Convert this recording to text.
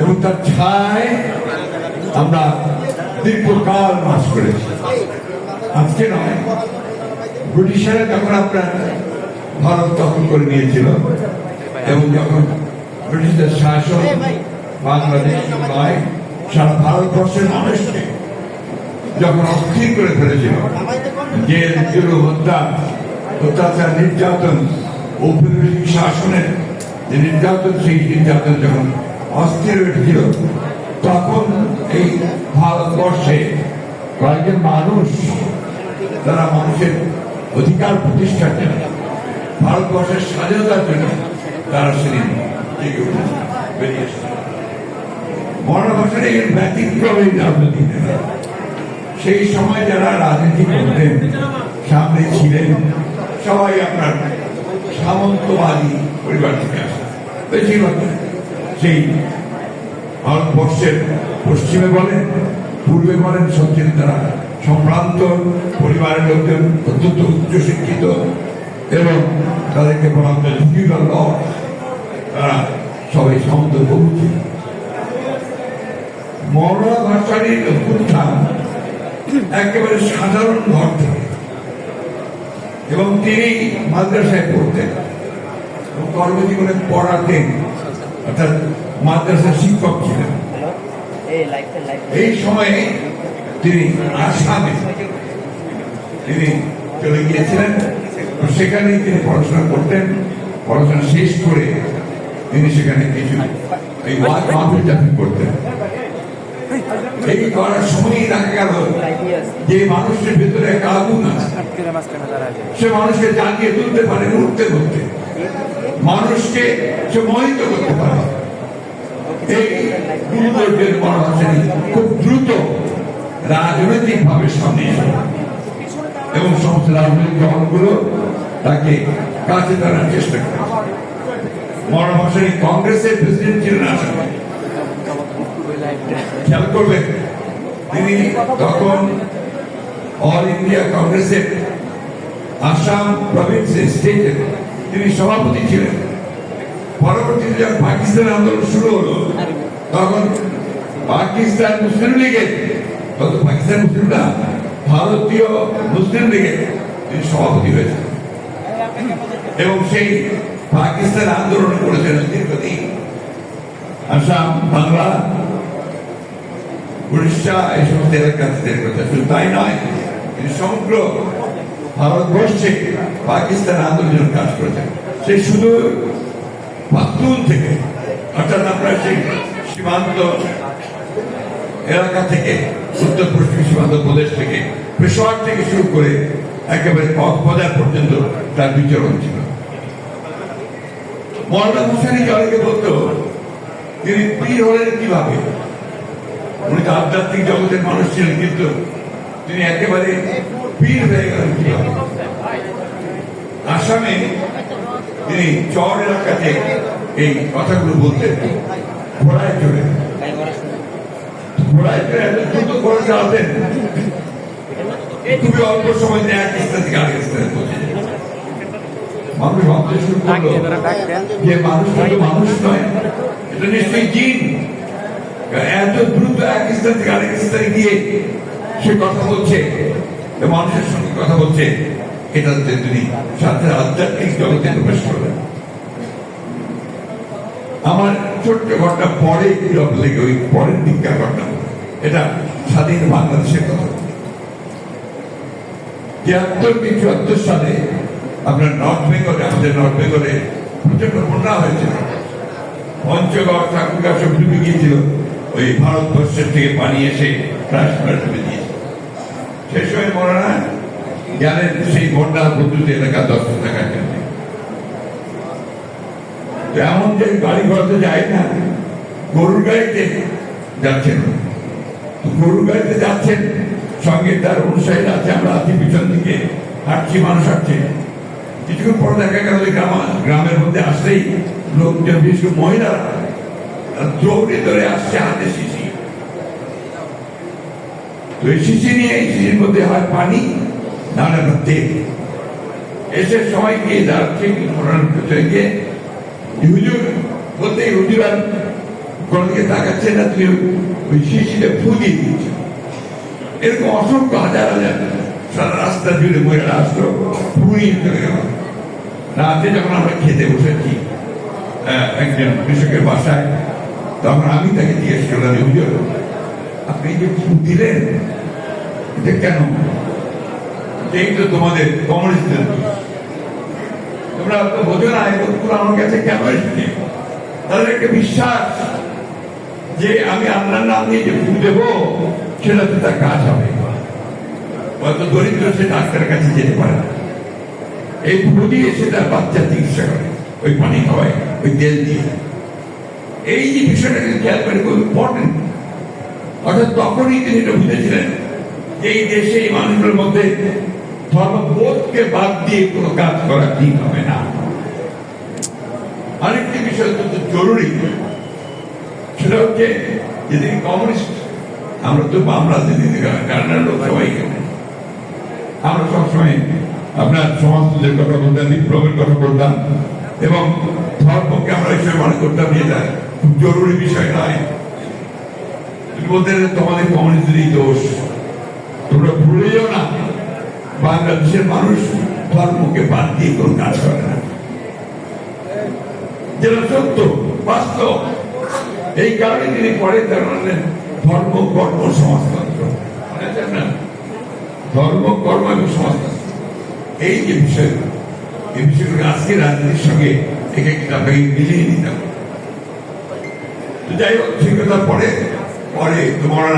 এবং তার ছায় আমরা দীর্ঘকাল করেছি। আজকে নয় যখন আপনার ভারত দখল করে নিয়েছিল এবং যখন ব্রিটিশদের শাসন বাংলাদেশ নয়, সারা ভারতবর্ষের মানুষকে যখন অস্থির করে ফেলেছিল, জেল হত্যা, অত্যাচার, নির্যাতন ঔপনিবেশিক শাসনের যে নির্যাতন, সেই নির্যাতন যখন অস্থির হয়ে উঠেছিল তখন এই ভারতবর্ষে কয়েকজন মানুষ তারা মানুষের অধিকার প্রতিষ্ঠার জন্য, ভারতবর্ষের স্বাধীনতার জন্য, তারা সেদিন জেগে বেরিয়ে এসেছে। মরণভাষার এই ব্যতিক্রম এই রাজনৈতিক নেতা সেই সময় যারা রাজনীতি করতেন, সামনে ছিলেন সবাই আপনার সামন্তবাদী পরিবার থেকে আসে বেশিরভাগ সেই ভারতবর্ষের পশ্চিমে বলেন পূর্বে বলেন সত্যি তারা সম্ভ্রান্ত পরিবারের লোকজন অত্যন্ত উচ্চশিক্ষিত এবং তাদেরকে বলা হতো ঝুঁকিগল তারা সবাই বহু মরণা ভাষারই উত্থান একেবারে সাধারণ ঘর থেকে। এবং তিনি মাদ্রাসায় পড়তেন। কর্মজীবনে পড়াতেন, অর্থাৎ মাদ্রাসার শিক্ষক ছিলেন। এই সময়ে তিনি আসামে তিনি চলে গিয়েছিলেন। সেখানেই তিনি পড়াশোনা করতেন। পড়াশোনা শেষ করে তিনি সেখানে কিছু এই ওয়াজ মাহফিল জাফিল করতেন। এই করার সময়ই দেখা গেল যে মানুষের ভিতরে একটা আগুন আছে। সে মানুষকে জাগিয়ে তুলতে পারে উঠতে করতে মানুষকে সে মোহিত করতে পারে। এই গুরুদেবের পরামর্শে খুব দ্রুত রাজনৈতিক ভাবে সামনে এবং সমস্ত রাজনৈতিক দলগুলো তাকে কাছে টানার চেষ্টা করে। মরণভাষারী কংগ্রেসের প্রেসিডেন্ট ছিলেন খেয়াল করবেন, তিনি তখন অল ইন্ডিয়া কংগ্রেসের আসাম প্রভিন্সের স্টেটের তিনি সভাপতি ছিলেন। পরবর্তীতে যখন পাকিস্তান আন্দোলন শুরু হলো, তখন পাকিস্তান মুসলিম লীগের, তখন পাকিস্তান মুসলিম না ভারতীয় মুসলিম লীগের তিনি সভাপতি হয়েছেন। এবং সেই পাকিস্তান আন্দোলন করেছেন দীর্ঘদিন আসাম বাংলা। উড়িষ্যা এই সমস্ত এলাকাতে শুধু তাই নয় সমগ্র ভারতবর্ষে পাকিস্তান আন্দোলনের কাজ করেছেন। সেই শুধু পাখতুন থেকে, অর্থাৎ আপনার সেই সীমান্ত এলাকা থেকে, উত্তর পশ্চিম সীমান্ত প্রদেশ থেকে, পেশোয়ার থেকে শুরু করে একেবারে কক্সবাজার পর্যন্ত তার বিচরণ ছিল। মৌলানা হুসেনি অনেকে বলতো, তিনি পীর হলেন কীভাবে? উনি তো আধ্যাত্মিক জগতের মানুষ ছিলেন, কিন্তু তিনি একেবারে পীর হয়ে গেলেন কীভাবে? আসামে তিনি চর এলাকাতে এই কথাগুলো বলতেন। ঘোড়ায় চড়ে। ঘোড়ায় চড়ে এত দ্রুত ঘোড়া চালাতেন। খুবই অল্প সময় এক স্থান থেকে আরেক স্থানে মানুষ ভাবতে শুরু করল যে মানুষ কিন্তু মানুষ নয় এটা নিশ্চয়ই জিন। এত দ্রুত এক স্থান থেকে আরেক স্থানে গিয়ে সে কথা বলছে মানুষের সঙ্গে কথা বলছে। এটা হচ্ছে তিনি সাথে আধ্যাত্মিক জগতে প্রবেশ করলেন আমার ছোট্ট ঘটনা পরে লেগে, ওই পরের দিককার ঘটনা এটা স্বাধীন বাংলাদেশের কথা। তিয়াত্তর কি চুয়াত্তর সালে আপনার নর্থ বেঙ্গলে, আমাদের নর্থ বেঙ্গলে প্রচণ্ড বন্যা হয়েছিল। পঞ্চগড় ঠাকুরগাঁ সব ডুবে গিয়েছিল। ওই ভারতবর্ষের থেকে পানি এসে রাজস্থানে ডুবে দিয়েছে। সেই সময় মরানা গেলেন সেই বন্যা প্রদ্যুত এলাকা দশ টাকার জন্য এমন যে গাড়ি ঘোড়াতে যায় না, গরুর গাড়িতে যাচ্ছেন। গরুর গাড়িতে যাচ্ছেন, সঙ্গে তার অনুসারীরা আছে, আমরা আছি পিছন দিকে, হাঁটছি, মানুষ হাঁটছে। কিছুক্ষণ পর দেখা গেল গ্রাম, গ্রামের মধ্যে আসলেই লোকজন, বিশেষ মহিলারা দৌড়ে ধরে আসছে হাতে শিশি। তো এই শিশি নিয়ে, এই শিশির মধ্যে হয় পানি হলে এসে সবাই গিয়ে দাঁড়াচ্ছে পেছনে গিয়ে হুজুর বলতে দিকে তাকাচ্ছে না, তুমি ওই শিশিরে ফু দিয়ে দিচ্ছ এরকম অসংখ্য হাজার হাজার সারা রাস্তা জুড়ে মহিলারা আসলো চলে রাতে যখন আমরা খেতে বসেছি একজন কৃষকের বাসায়, তখন আমি তাকে জিজ্ঞেস করলাম হুজুর, আপনি যে ফুল দিলেন, এটা কেন? এই তো তোমাদের কমিউনিস্টদের তোমরা তো বোঝো না, এই লোকগুলো আমার কাছে কেন এসছে? তাদের একটা বিশ্বাস যে আমি আল্লাহর নাম নিয়ে যে ফুল দেবো সেটাতে তার কাজ হবে। হয়তো দরিদ্র সে ডাক্তারের কাছে যেতে পারে না। এই ফুল দিয়ে সে তার বাচ্চা চিকিৎসা করে, ওই পানি খাওয়ায়, ওই তেল দিয়ে। এই যে বিষয়টাকে খেয়াল করে, খুব ইম্পর্টেন্ট অর্থাৎ তখনই তিনি এটা বুঝেছিলেন এই দেশে এই মানুষগুলোর মধ্যে ধর্মবোধকে বাদ দিয়ে কোনো কাজ করা ঠিক হবে না। আরেকটি বিষয় অত্যন্ত জরুরি। সেটা হচ্ছে যে তিনি কমিউনিস্ট, আমরা তো বাম রাজনীতি কারণের লোক সবাই আমরা সবসময় আপনার সমাজের কথা বলতাম, বিপ্লবের কথা বলতাম, এবং ধর্মকে আমরা এই মনে করতাম এটা খুব জরুরি বিষয় নয়। তিনি বলতেন তোমাদের কমিউনিস্টেরই দোষ। তোমরা ভুলে যাও না। বাংলাদেশের মানুষ ধর্মকে বাদ দিয়ে কোনো কাজ করে না। যেটা সত্য, বাস্তব। এই কারণে তিনি পরে মানে ধর্ম, কর্ম, সমাজতন্ত্র। ধর্ম, কর্ম এবং সমাজতন্ত্র। এই যে বিষয়গুলো এই বিষয়গুলো আজকে রাজনীতির সঙ্গে একে আপনাকে মিলিয়ে নিতে যাই হোক, সেই পরে পরে তোমার